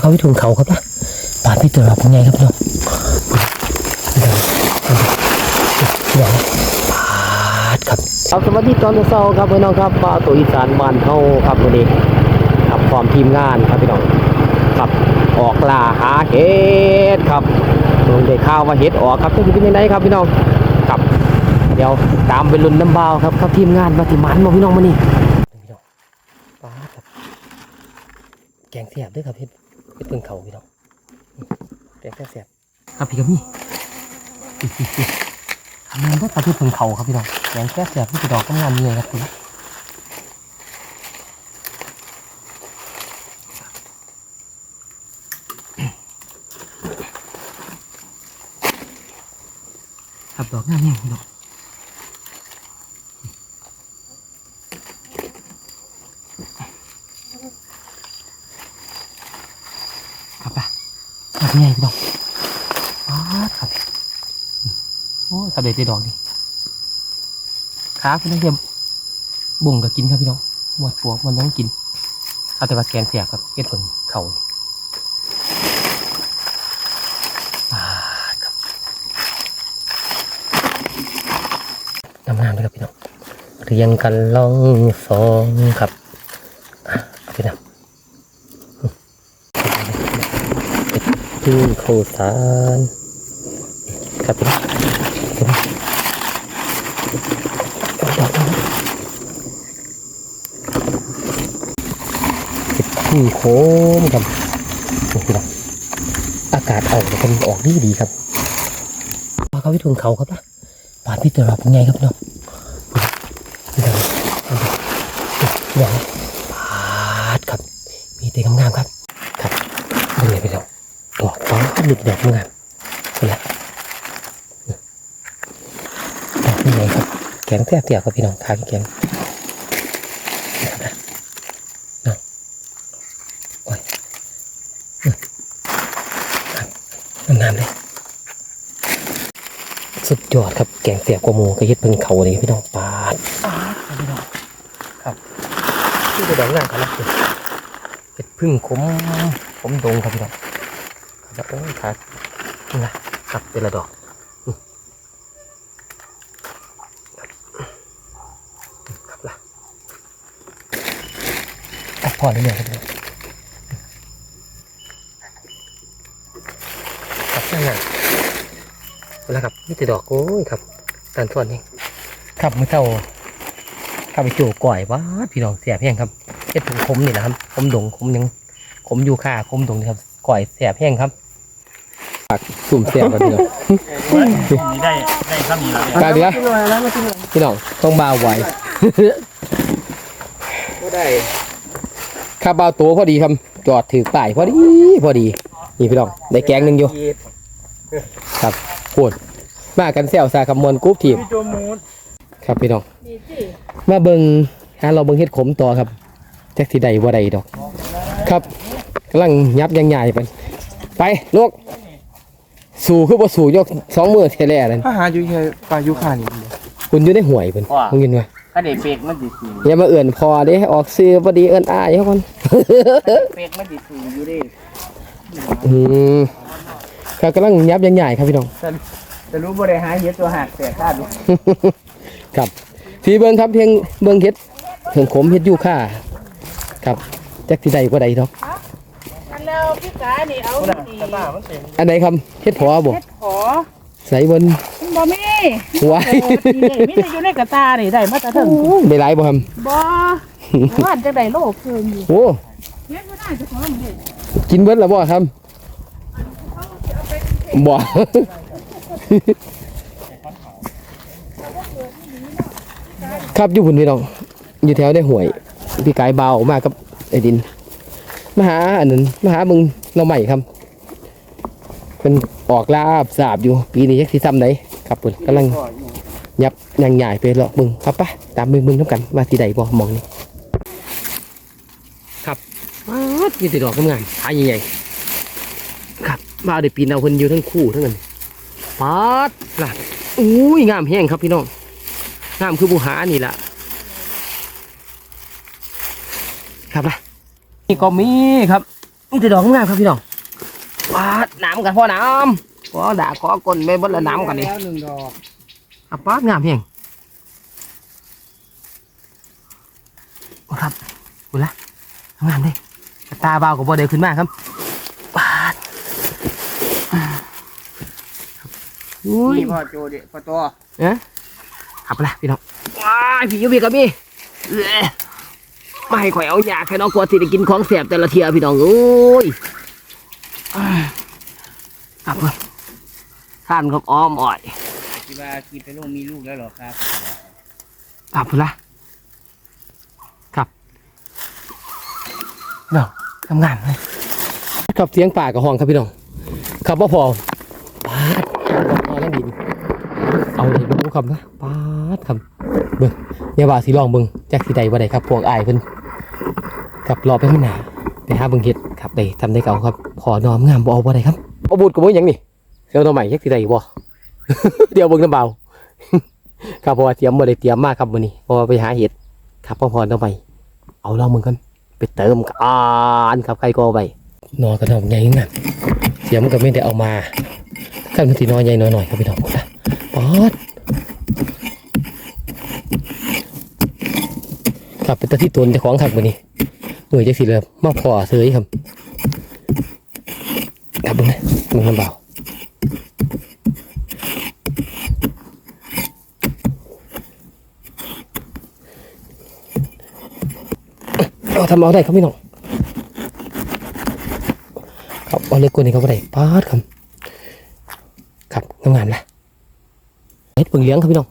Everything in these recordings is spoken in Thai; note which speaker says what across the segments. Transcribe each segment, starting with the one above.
Speaker 1: เขาไปถุงเขาครับนะปาดพี่ตัวเราเป็นไงครับน้องเดี๋ยวปาดครับครับสวัสดีตอนเช้าครับพี่น้องครับมาตัวอีสานบ้านเฮาครับวันนี้ครับพร้อมทีมงานครับพี่น้องครับออกล่าหาเห็ดครับเพิ่งได้ข่าวว่าเห็ดออกครับจะเป็นยังไงครับพี่น้องครับเดี๋ยวตามไปลุ้นน้ำเบาครับครับทีมงานมาติมันมาพี่น้องมานี่พี่น้องปาครับแกงเสียบด้วยครับพี่ พี่เพิ่งเขาพี่น้องแกงเสียบครับพี่กับนี่ทำงานก็ตัดที่เพิ่งเขาครับพี่น้องแกงแซ่บเสียบพี่ดอกก็งานนี้ครับพี่ครับดอกงานนี้พี่น้องครับป่ะ แบบนี้พี่น้องอ๋อครับโอ้ยครับเด็ดได้ดอกนี่ขาพี่น้องเทียมบ่งก็กินครับพี่น้องหมดปวกมันต้องกินเอาแต่ว่าแกนเสียบครับเก็ดผลเข่าน้ำน้ำด้วยครับพี่น้องเรียงกันล่องสองครับพี่น้อง พึ่งโคสารครับพี่น้องพี่น้องดอกนี้เก็บพึ่งโค้มครับนี่พี่น้อากาศออกเป็นออกดีดีครับมาเขาวิถุงเขาครับนะปาพี่ตัวเราเป็นไงครับพี่น้องพี่น้องพี่น้องปาดครับ มีแต่งามๆครับ ครับเป็นไงพี่น้อง ด อกฟ้าหลุดดอกงานี่แหละดอกนี่ไงครับแกงแทบเตียครับพี่น้องทางแกงนี่ครับนะเนาะโอ้ยอืมครับงามๆเลยสุดยอดครับแกงเสียบกว่ามูก็เฮ็ดเพิ่งเขาเลยพี่น้องปาดปาดพี่น้องครับที่จะดอกงามครับนะเฮ็ดพึ่งขมขมดงครับพี่น้อง ครับโอ้ยครับนี่นะครับเป็นละดอกครับล่ะอะพอได้เลยครับพี่น้องครับนั่นน่ะแล้วครับนี่ต่ดอกโอ้ยครับการทอดนี่ครับมื่อเช้าข้าไปจูก่อยว้าพี่น้องเสียบแห้งครับเฮ็ดถึงคมนี่แหละครับคมดงคมยังคมยูค่าคมดงครับก่อยเสียบแห้งครับ สุ่มเสียบกันเดียว
Speaker 2: นี่ได้ได้ซ้ำนี้แล้วเนี่ย
Speaker 1: เดียวพี่น้องต้องบาไว้
Speaker 2: ก็ได้
Speaker 1: ข้าบาตัวพอดีครับจอดถือป้ายพอดีพอดีนี่พี่น้องได้แกงหนึ่งอยู่ครับพูดมากันแซวซาคำมวลกรุ๊ปทีมครับพี่น้องมาเบิงฮะเราเบิงเฮ็ดขมต่อครับแจ็คที่ใดว่าใดดอก ครับกำลังยับยังใหญ่ไปไปลูก สู่คือบ่สู่ยกสองมือเทแล่นั่น
Speaker 2: ถ้าหาอยู่แค่ปลายุคานี่
Speaker 1: คุณอยู่ในห่วยเพิ่นมึงยินว่า
Speaker 2: ถ้าเด็กเฟกมันดิสู
Speaker 1: อย่ามาเอื่นพอเด้ออกซื้อพอดีเอื่นอายเขาคน
Speaker 2: เฟกมันดิสูอยู่ดิ
Speaker 1: อืมครับกำลังยับยังใหญ่ครับพี่น้อง
Speaker 2: จะรู้บ่ได้หาเฮ็ดตัวหักแต่คาดดู
Speaker 1: ครับสีเบิงครับเพียงเบิงเฮ็ดเพียงขมเฮ็ดยูค่าครับจักที่ใดกว่าใดดอก
Speaker 3: อันแล้วพี่กานี่เอา
Speaker 2: คน
Speaker 3: ดี
Speaker 2: น่ะตาตามันเต็ม
Speaker 1: อันไหนครับเฮ็ดพอบ่
Speaker 3: เฮ็ดขอ
Speaker 1: ใส่บน
Speaker 3: มันบ่มี
Speaker 1: หัว
Speaker 3: โอ้ดีเลยมีแต่อยู่ในกระตานี่ได้มาแต่ถึง
Speaker 1: ได้หลายบ่ครับ
Speaker 3: บ่ว่าจะได้โลกเคิงอยู่
Speaker 1: โอ้
Speaker 3: เฮ็ดบ่ได้จะขอมันเฮ็ด
Speaker 1: กินเบิดแล้วบ่ครับบ่ครับอยู่พุ่นพี่น้องอยู่แถวได้ห่วยพี่กายเบาออกมากับไอ้ดิน มาหาอันนั้นมาหามึงเราใหม่ครับเป็นออกลาบสาบอยู่ ปีนี้ยักสิซ้ำไหนครับพุ่นกำลัง
Speaker 2: ยั
Speaker 1: บยังใหญ่ไปหรอกมึงครับปะตามมึงมึงน้ำกันว่าที่ใดบ่มองนี่ครับว้าดีติดดอกทำงานหายใหญ่ๆครับมาได้ปีนเอาคนอยู่ทั้งคู่ทั้งนั้นปาดล่ะอุ้ยงามแห้งครับพี่น้องงามคือบุหานี่ล่ะครับล่ะ นี่ก็มีครับนี่แต่ดอกงามครับพี่น้องปาดน้ำกันพ่อน้ำขอด่าขอกลนไปบดละน้ำกันนี่
Speaker 2: แล้วหนึ่งดอก
Speaker 1: อะปาดงามเพียงโอ้ครับบุละงามเลยตาเบากับบ่เดียวขึ้นมาครับปาดอุ้ย
Speaker 2: นี่พ่อโจเด็พ่อตัว
Speaker 1: เอ๊ะขับไปละพี่น้องว้ายพี่อยูพี่กับพี่ เอ้ยไม่ให้ข่อยเอาอยากให้น้องกลัวสิได้กินของแสบแต่ละเทียพี่น้องโอ้ยอ่ากลับมาข้ามกับอ้อมอ่อย
Speaker 2: ที่ว่ากีไปลูกมีลูกแล้วเหรอครับ
Speaker 1: กลับละครับพี่น้องทำงานเลยครับเสียงป่ากับห้องครับพี่น้องครับว่าพอปาดพอแล้วดินเอาเลยดูครับนะปาดครับเบิ่งอย่าว่าสิลองเบิ่งแจ็คสิใดบ่ได้ครับพวกอายเพิ่น ครับรอไปข้างหน้าไปหาเบิ่งเฮ็ดครับได้ทำได้เก่าครับขอนอมงามบ่เอาบ่ได้ครับบ่บูดกับบ่หยังนี่เสียวตัวใหม่แจ็คสิใดบ่เดี๋ยวเบิ่งน้ำเบาครับเพราะว่าเตรียมบ่ได้เตรียมมากครับมื้อนี้เพราะว่าไปหาเห็ดครับพ่อพรตัวใหม่เอาลองเบิ่งกันไปเติมกันครับใครก็เอาไปนอกระดอกใหญ่งั้นเสียมก็ไม่ได้เอามาขั้นมันสินอใหญ่หน่อยๆครับพี่น้องนะป๊อดครับเป็นตาที่ตนเจะของขับมือนี้ มือจะสิเลยมาพอเสยครับครับมึงนะมึงลำเบาเอาทำเอาได้ครับพี่น้องครับเอาเล็กกว่านี้ครับได้ป๊าดครับครับทำงานละเฮ็ดเบิ่งเลี้ยงครับพี่น้อง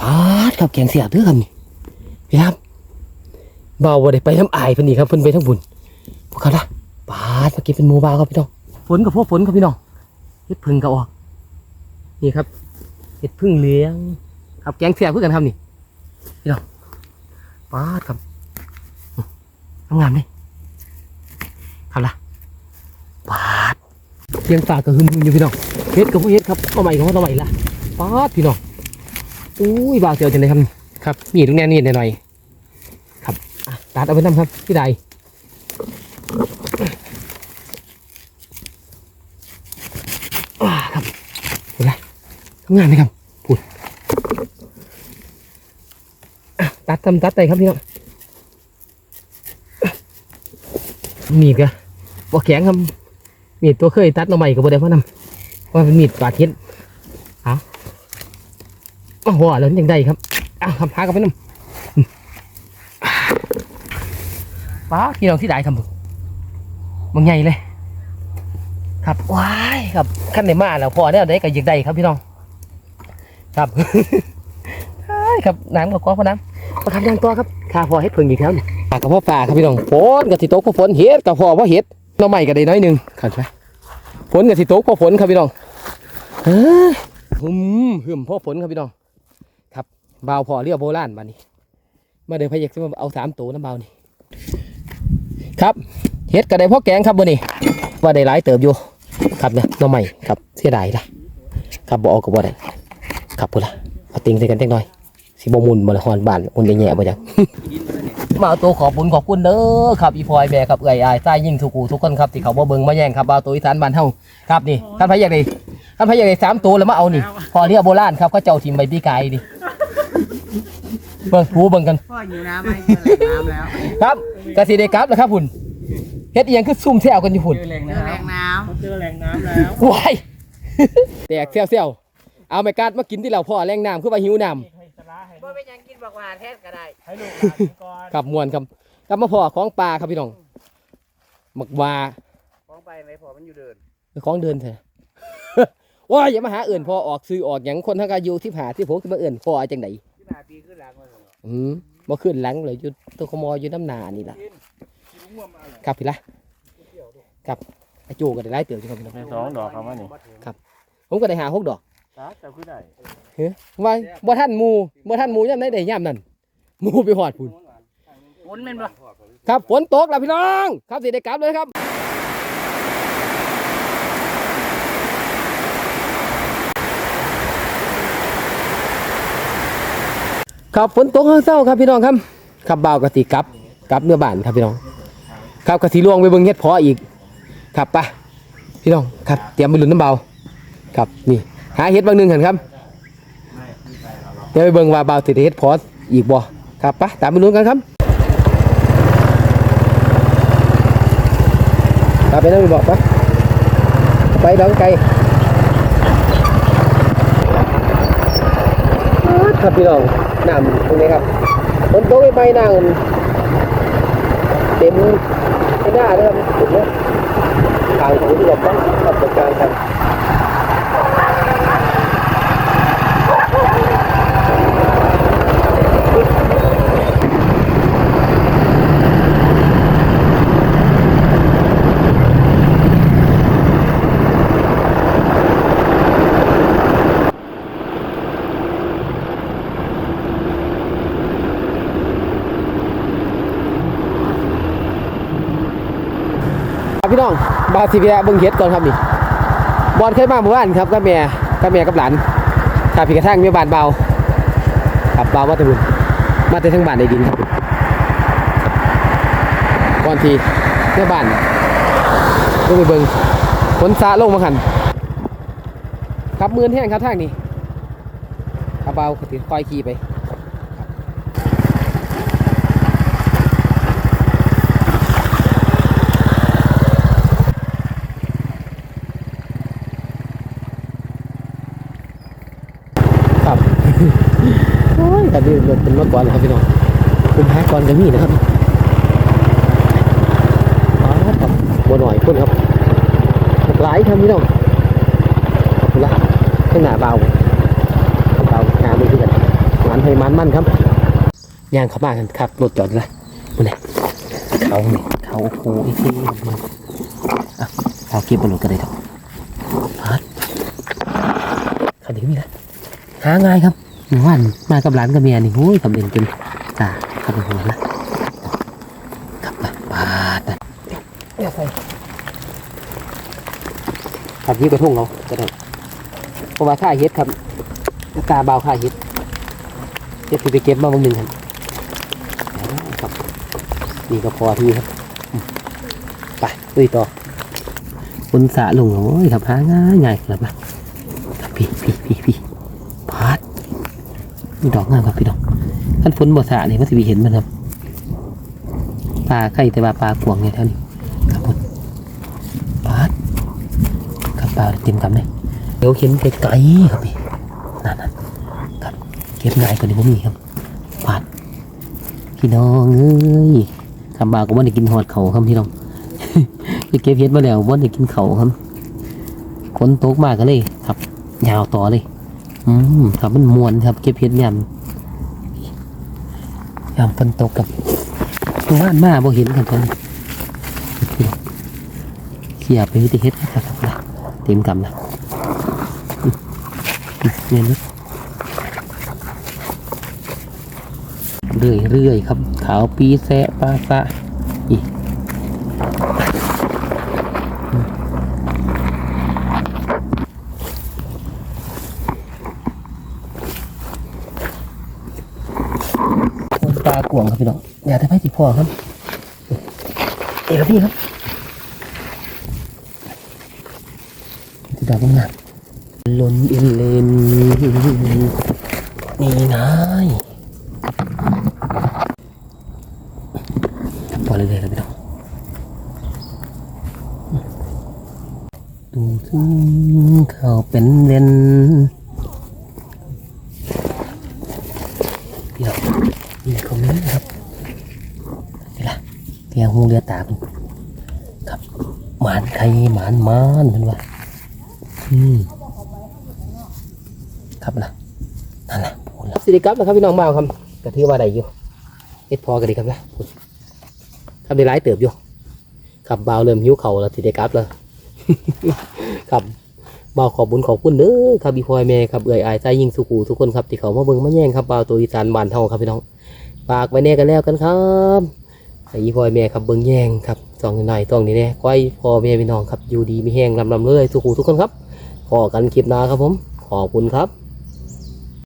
Speaker 1: ปาดครับแกงเสียบด้อครับนี่ครับ บาวบ่ได้ไปน้ำอายเพิ่นนี่ครับเพิ่นไปทั้งบุญพวกเขาละปาดมากินเป็นหมูบาครับพี่น้องฝนกับพวกฝนครับพี่น้องเฮ็ดพึ่งก็ออก นี่ครับเฮ็ดพึ่งเลี้ยง ครับแกงเสียเพื่อกันครับนี่พี่น้องปาดครับทำงานนี่ครับละปาดเสียงฝากก็หึมอยู่พี่น้องเฮ็ดกับพวกเฮ็ดครับเอาใหม่ของเอาใหม่ละปาดพี่น้องอุ้ยบาเสียวจังเลยครับครับมีตรงนี้นี่หน่อย ตัดเอาไปน้ำครับพี่ใดครับเห็นไหมทำงานไหมครับพูดอะตัดทำตัดไปครับพี่น้องมีดกะบ่แข็งครับ มีดตัวเคยตัดมาใหม่กับบ่ได้เพราะนำว่าเป็นมีดปาดเฮ็ดโอ้โหแล้วยังได้ครับอ้าวทำพากันไปน้ำอืม ป้าพี่น้องที่ได้ครับผมบางใหญ่เลย ครับว้ายครับขั้นในมาแล้วพอได้ได้ก็ยังได้ครับพี่น้อง ครับอ้ายครับน้ำกับก้อนพอน้ำประคำยังตัวครับข้าพอให้เพิ่งอีกแล้วนี่ปลากับพ่อปลาครับพี่น้องฝนกับสิตกพ่อฝนเห็ดกับพ่อพ่อเห็ดหน้องใหม่ก็ได้น้อยหนึงครับใช่ฝนกับสิตกพ่อฝนครับพี่น้องเฮ้ยหึมหึมพ่อฝนครับพี่น้องบ่าวพอเรียกโบราณบานี้มาเดินพยักจะมาเอาสามตัวน้ำเบาวนี่ ครับเฮ็ดกระไดพ่อแกงครับวันนี้ว่าได้หลายเติบอยู่ครับเนี่ยน้องใหม่ครับเสียดายละครับบ่เอากับบ่ได้ครับพุ่นละเอาติงใส่กันจังหน่อยสิบ่มุนบ่ละฮอนบ้านมุนแย่ๆบ่จังมาเอาตัวขอบคุญขอบคุณเด้อครับอีพลอยแบกครับเอื่อยอายใต้ยิ่งทุกกูทุกคนครับที่เขาบ่เบิ่งมาแย่งครับเอาตัวอีสานบ้านเฮาครับนี่ท่านพระอยากได้ท่านพระอยากได้สามตัวแล้วมาเอานี่พอเรียกโบราณครับเขาเจ้าทิมใบปีกายดิ เบิ่งหูเบิ่งกัน
Speaker 2: พ่ออยู่น้ำไหมเจอแหล่งน้ำแล้ว
Speaker 1: ครับกสิเดครับนะครับพุ่นเฮ็ดเอียงคือซุ่มแซวกันอยู่พุ่น
Speaker 2: เจอแหล่งน้ำ เจอแหล่งน้ำแล้ว
Speaker 1: วายแตกแซวๆเอาไม่กัดมากินที่เราพ่อแรงน้ำคือว่าหิวน้
Speaker 2: บ่เป็นยังกินบักหวานแท้ก็ได้
Speaker 3: ให้ลูกหลานก่อนำ
Speaker 1: ครับมวนครับกลับมาพ่อของปลาครับพี่น้องหมักวา
Speaker 2: ฟ้องไปไหมพอมันอยู่เดิน
Speaker 1: ของเดินเถอะ ว้ายอย่ามาหาเอื่นพ่อออกซื้อออกหยังคนทั้งอายุที่หาที่ผมจะมาเอื่นพ่อจังได
Speaker 2: ที่หน้า ปีขึ้นหลังมาเหรอ
Speaker 1: อืมบ่ขึ้นหลังเลยอยู่ตัวขโมยอยู่น้ำหนานี่ล่ะครับพี่ละครับไอจูก็ได้ไล่เติบอยู่ครับพี่น้อง
Speaker 2: สองดอกครับว่านี่
Speaker 1: ผมก็ได้หาหกดอก
Speaker 2: ตาเจ้าขึ้นได้
Speaker 1: ว่าบ่ท่านหมูบ่ท่านหมูย่ำได้ได้ย่ำนั่นหมูไปหอดพุ่น
Speaker 2: ฝนแม่นบ่
Speaker 1: ครับฝนตกแล้วพี่น้อง ครับสิได้กลับเลยครับ ครับฝนตกห้าเศร้าครับพี่น้องครับขับบ่าวกติกลับกลับเมื่อบ้านครับพี่น้อง ครับกะทิลวงไปเบิ่งเฮ็ดพออีก ครับไปพี่น้องครับเตรียมไปลุนน้ำเบาครับนี่หาเฮ็ดบางหนึงเหันครับเดี๋ยวไปเบิ่งว่าเบาติดเฮ็ดพออีกบ่ครับไปตามไปลุ้นกันครับครับไปนั่งไปบอกไปไปดังไกลครับพี่น้อง น้ำตรงนี้ครับฝนตกไม่ไปนั่งเต็มไปหน้าเลยครับถึงเนี่ยทางของที่เราต้องปฏิบัติการครับ พี่น้องบาสิเบียเบิ่งเฮ็ดก่อนครับนี่บอลเคยมาหมู่บ้านครับกับแม่กับแม่กับหลานครับพี่กระทั่งแม่บ้านเบาครับเบามาแต่บุญมาแต่ทั้งบ้านในดินครับก่อนที่แม่บ้านลงไปเบิ่งฝนซาลงมาหันครับมือแห้งครับทางนี้ครับเบาก็ถือคอยขี่ไป ครับ โอ้ย แต่นี่รถเป็นรถก่อนเลยครับพี่น้องคุณแพ้ก่อนจะมีนะครับอ๋อครับบัวหน่อยคนครับ หลายครับพี่น้องขอบคุณละข้างหน้าเบาเบางานมือขึ้นกันมันให้มันมั่นครับย่างเข้ามากันครับรถจอดลยมันเนี่ยเขาเนี่ยเขาโอ้โหอีกทีมันอะเขาเก็บบนรถกันเลยครับฮัดคันนี้มีนะหาง่ายครับ หมู่บ้านมากับหลานกับเมียนี่โอ้ยทำเด่นจนตาขับหัวนะครับไปปาดนะเดี๋ยวใส่ขับยี่กระทุ่งเราก็ได้เพราะว่าท่าเฮ็ดครับตาเบาท่าเฮ็ดเฮ็ดสิไปเก็บมาบางหนึ่งครับครับนี่ก็พอที่ครับอืมไปลุยต่อบนสระลงโอ้ยครับหาง่ายง่ายครับมาพี่พี่พี่พี่พาด มีดอกงามครับพี่น้องขั้นฝนบ่สะนี่มันสิมีเห็นมันครับปลาไข่แต่ว่าปลากวงเนี่ยเท่านี้ครับผมพาครับปลาเต็มกำเลยเดี๋ยวเห็นไกลๆครับพี่นั่นนั่นครับเก็บง่ายกว่านี้ผมมีครับพาดพี่น้องเอ้ยคำบาก็ว่าได้กินหอดเขาครับพี่น้องไปเก็บเห็ดมาแล้วว่าได้กินเขาครับฝนตกมากก็เลยครับ ยาวต่อเลย อืมครับมันมวนครับ เก็บเห็ดยำยำฝนตกกับตัว่านมาบ่เห็นกันตอนเขี่ยไปวิธีเฮ็ดครับนะเต็มกำนะเนี่ยนึกเรื่อยเรื่อยๆครับ ขาวปีแสะปลาสะอีกปลากวางครับ พี่น้องอย่าได้ไปติพ่อครับเอ๋ครับพี่ครับติดดอกงามลนอินเลนนี่นายพอเลยเลยครับพี่น้องดูถึงเขาเป็นเลนพี่น้องนี่เขามีนะครับนี่ล่ะเพีย งหูเรือตาเป็นครับหมานใครหมานหมานเป็นว่าอืมครับนะนั่นแหละพูดแล้วสิริครับนะครับพี่น้องมาเอาครับกระทือว่าใดอยู่เอ็ดพอกันดีครับนะพูดครับได้ร้ายเติบอยู่ขับเบาวเริ่มหิวเข่าแล้วสิริครับแล้วครับเบาวขอบบุญขอบคุณเด้อครับพี่พลอยแม่ครับเอื่อยอายใจยิงสุขูทุกคนครับที่เขามาเบิ่งมาแย่งครับเบาวตัวอีสานบ้านเฮาครับพี่น้องฝากไว้แน่กันแล้วกันครับ ไอ้พ่อยแม่ครับเบิ้งแย่งครับสองหน่อยต้องนี่แน่ก้อยพ่อแม่พี่น้องครับอยู่ดีมีแห้งลำลำเลยสุขูทุกคนครับขอกันคลิปหน้าครับผม ขอบคุณครับ